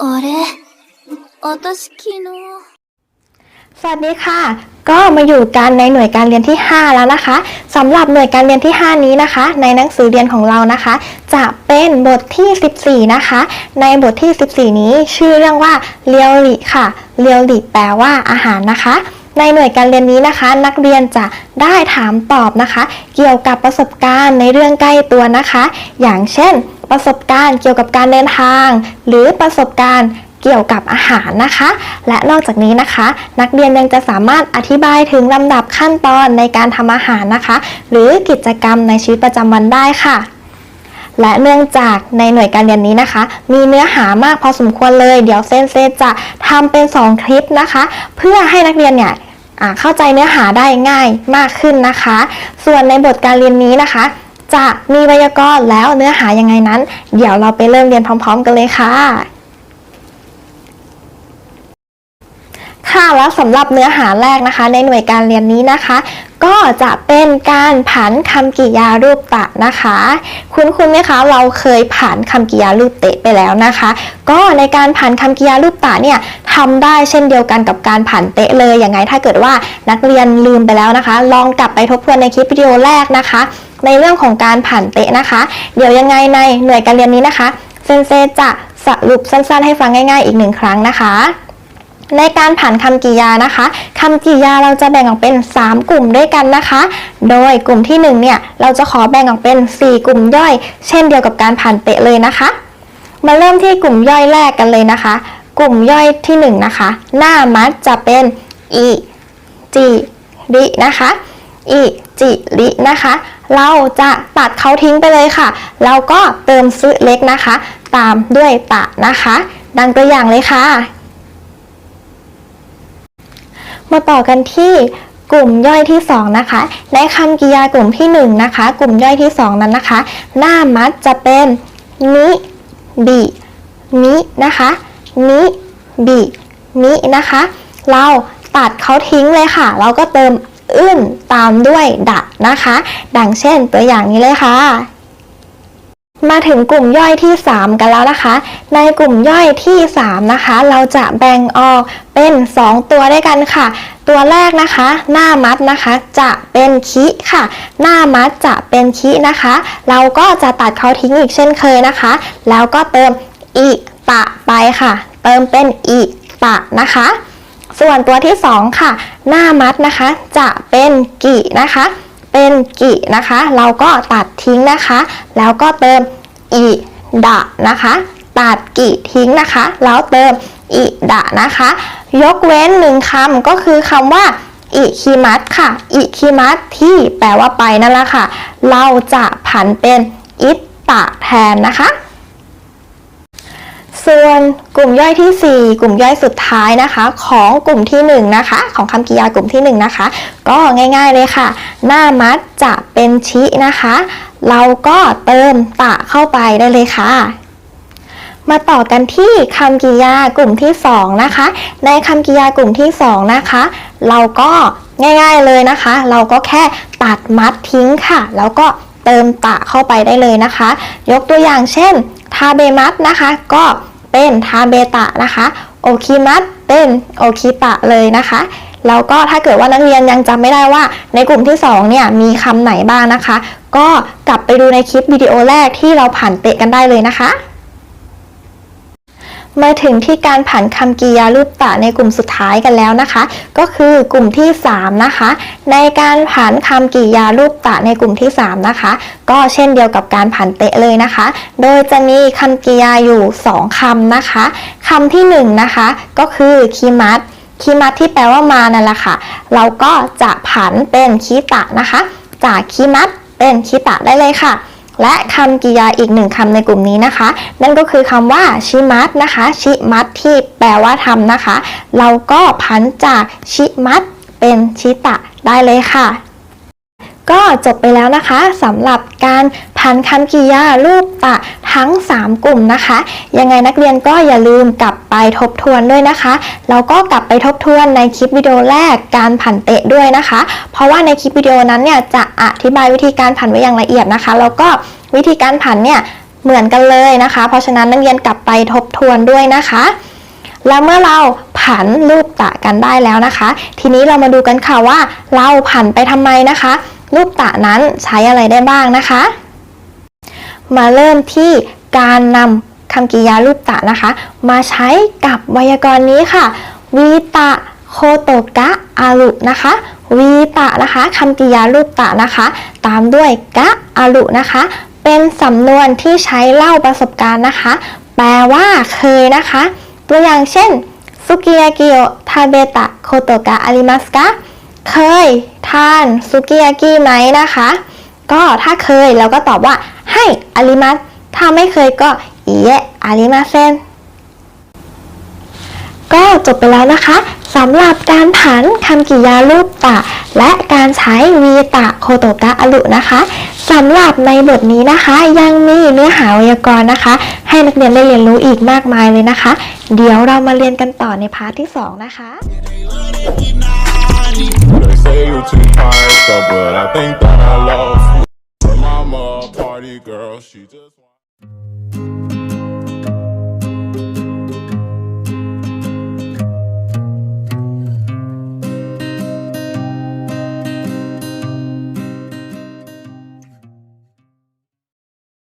あれ？私昨日 สวัสดีค่ะ ก็มาอยู่กันในหน่วยการเรียนที่ 5 แล้วนะคะสำหรับหน่วยการเรียนที่ 5 นี้นะคะ ในหนังสือเรียนของเรานะคะ จะเป็นบทที่ 14 นะคะ ในบทที่ 14 นี้ชื่อเรื่องว่าเลียวหลีค่ะเลียวหลีแปลว่าอาหารนะคะในหน่วยการเรียนนี้นะคะ นักเรียนจะได้ถามตอบนะคะ เกี่ยวกับประสบการณ์ในเรื่องใกล้ตัวนะคะ อย่างเช่น ประสบการณ์เกี่ยวกับการเดินทาง หรือประสบการณ์ กี่ยวกับอาหารนะคะ และนอกจากนี้นะคะ นักเรียนยังจะสามารถอธิบายถึงลำดับขั้นตอนในการทำอาหารนะคะ หรือกิจกรรมในชีวิตประจำวันได้ค่ะและเนื่องจากในหน่วยการเรียนนี้นะคะ มีเนื้อหามากพอสมควรเลย เดี๋ยวเซนเซจะทำเป็น 2 คลิปนะคะ เพื่อให้นักเรียนเนี่ยเข้าใจเนื้อหาได้ง่ายมากขึ้นนะคะ ส่วนในบทการเรียนนี้นะคะ จะมีไวยากรณ์แล้วเนื้อหายังไงนั้น เดี๋ยวเราไปเริ่มเรียนพร้อม ๆ กันเลยค่ะ ค่ะแล้วสำหรับเนื้อหาแรกนะคะ ในหน่วยการเรียนนี้นะคะ ก็จะเป็นการผันคำกริยารูปตะนะคะ คุณคุณไหมคะเราเคยผันคำกริยารูปเตะไปแล้วนะคะ ก็ในการผันคำกริยารูปตะเนี่ยทำได้เช่นเดียวกันกับการผันเตะเลยอย่างไงถ้าเกิดว่านักเรียนลืมไปแล้วนะคะ ลองกลับไปทบทวนในคลิปวิดีโอแรกนะคะ ในเรื่องของการผันเตะนะคะ เดี๋ยวยังไงในหน่วยการเรียนนี้นะคะเซนเซจะสรุปสั้นๆ ให้ฟังง่าย ๆ อีกหนึ่งครั้งนะคะ ในการผันคำกริยานะคะคำกริยาเราจะแบ่งออกเป็น 3 กลุ่มด้วยกันนะคะ โดยกลุ่มที่1เนี่ยเราจะขอแบ่งออกเป็น 4 กลุ่มย่อย เช่นเดียวกับการผันเตะเลยนะคะ มาเริ่มที่กลุ่มย่อยแรกกันเลยนะคะ กลุ่มย่อยที่1นะคะ หน้ามัดจะเป็นอีจีรินะคะอีจิรินะคะ เราจะตัดเขาทิ้งไปเลยค่ะ เราก็เติมซื้อเล็กนะคะ ตามด้วยตะนะคะ ดังตัวอย่างเลยค่ะ มาต่อกันที่กลุ่มย่อยที่2นะคะ ในคำกริยากลุ่มที่1นะคะ กลุ่มย่อยที่ 2 นั้นนะคะ หน้ามัดจะเป็นนิบิมินะคะนิบิมินะคะ เราตัดเขาทิ้งเลยค่ะ เราก็เติมอึ้นตามด้วยดะนะคะ ดังเช่นตัวอย่างนี้เลยค่ะ มาถึงกลุ่มย่อยที่ 3 กันแล้วนะคะ ในกลุ่มย่อยที่ 3 นะคะ เราจะแบ่งออกเป็น 2 ตัวด้วยกันค่ะ ตัวแรกนะคะ หน้ามัดนะคะจะเป็นคิค่ะ หน้ามัดจะเป็นคินะคะ เราก็จะตัดเขาทิ้งอีกเช่นเคยนะคะ แล้วก็เติมอิตะไปค่ะ เติมเป็นอิตะนะคะ ส่วนตัวที่ 2 ค่ะ หน้ามัดนะคะจะเป็นกินะคะ เป็นกินะคะ เราก็ตัดทิ้งนะคะ แล้วก็เติมอิดะนะคะ ตัดกิทิ้งนะคะ แล้วเติมอิดะนะคะ ยกเว้นหนึ่งคำก็คือคำว่าอิคิมัตค่ะ อิคิมัตที่แปลว่าไปนั่นแหละค่ะ เราจะผันเป็นอิตตะแทนนะคะ ส่วนกลุ่มย่อยที่ 4 กลุ่มย่อยสุดท้ายนะคะ ของกลุ่มที่1นะคะของคำกริยากลุ่มที่1นะคะก็ง่ายๆเลยค่ะ หน้ามัดจะเป็นชินะคะ เราก็เติมตะเข้าไปได้เลยค่ะมาต่อกันที่คำกริยากลุ่มที่ 2 นะคะ ในคำกริยากลุ่มที่ 2 นะคะ เราก็ง่ายๆเลยนะคะ เราก็แค่ตัดมัดทิ้งค่ะ แล้วก็เติมตะเข้าไปได้เลยนะคะ ยกตัวอย่างเช่น ทาเบมัดนะคะ ก็ เป็นทาเบตะนะคะโอคิมัตเป็นโอคิตะเลยนะคะแล้วก็ถ้าเกิดว่านักเรียนยังจำไม่ได้ว่า ในกลุ่มที่2เนี่ยมีคำไหนบ้างนะคะ ก็กลับไปดูในคลิปวิดีโอแรกที่เราผ่านเตะกันได้เลยนะคะ มาถึงที่การผันคำกริยารูปตะในกลุ่มสุดท้ายกันแล้วนะคะ ก็คือกลุ่มที่ 3 นะคะ ในการผันคำกริยารูปตะในกลุ่มที่ 3 นะคะ ก็เช่นเดียวกับการผันเตะเลยนะคะ โดยจะมีคำกริยาอยู่ 2คำนะคะคำที่ 1 นะคะ ก็คือคีมัตคีมัตที่แปลว่ามานั่นแหละค่ะ เราก็จะผันเป็นคีตะนะคะ จากคีมัตเป็นคีตะได้เลยค่ะ และคำกริยาอีกหนึ่งคำในกลุ่มนี้นะคะ นั่นก็คือคำว่าชิมัตนะคะ ชิมัตที่แปลว่าทำนะคะ เราก็พันจากชิมัตเป็นชิตะได้เลยค่ะ ก็จบไปแล้วนะคะสำหรับการผันคำกริยารูปตะทั้ง 3 กลุ่มนะคะ ยังไงนักเรียนก็อย่าลืมกลับไปทบทวนด้วยนะคะแล้วก็กลับไปทบทวนในคลิปวิดีโอแรกการผันเตะด้วยนะคะ เพราะว่าในคลิปวิดีโอนั้นเนี่ยจะอธิบายวิธีการผันไว้อย่างละเอียดนะคะ แล้วก็วิธีการผันเนี่ยเหมือนกันเลยนะคะ เพราะฉะนั้นนักเรียนกลับไปทบทวนด้วยนะคะ แล้วเมื่อเราผันรูปตะกันได้แล้วนะคะ ทีนี้เรามาดูกันค่ะว่าเราผันไปทำไมนะคะ รูปตะนั้นใช้อะไรได้บ้างนะคะ มาเริ่มที่การนำคำกริยารูปตะนะคะ มาใช้กับไวยากรณ์นี้ค่ะวีตะโคโตกะอารุนะคะวีตะนะคะคำกริยารูปตะนะคะ ตามด้วยกะอารุนะคะ เป็นสำนวนที่ใช้เล่าประสบการณ์นะคะ แปลว่าเคยนะคะ ตัวอย่างเช่นสุกิยากิโอทาเบตะโคโตกะอาริมัสกะ เคยทานสุกิยากิไหมนะคะ ก็ถ้าเคยเราก็ตอบว่าให้อาริมัสถ้าไม่เคยก็อีเอะอาริมาเซนก็จบไปแล้วนะคะสำหรับการผันคำกริยารูปตะ และการใช้วีตะโคโตกะอรุนะคะสำหรับในบทนี้นะคะ ยังมีเนื้อหาไวยากรณ์นะคะ ให้นักเรียนได้เรียนรู้อีกมากมายเลยนะคะ เดี๋ยวเรามาเรียนกันต่อในพาร์ทที่สองนะคะ say you too fine, so but I think that I love you. Her mama, party girl, she just. want-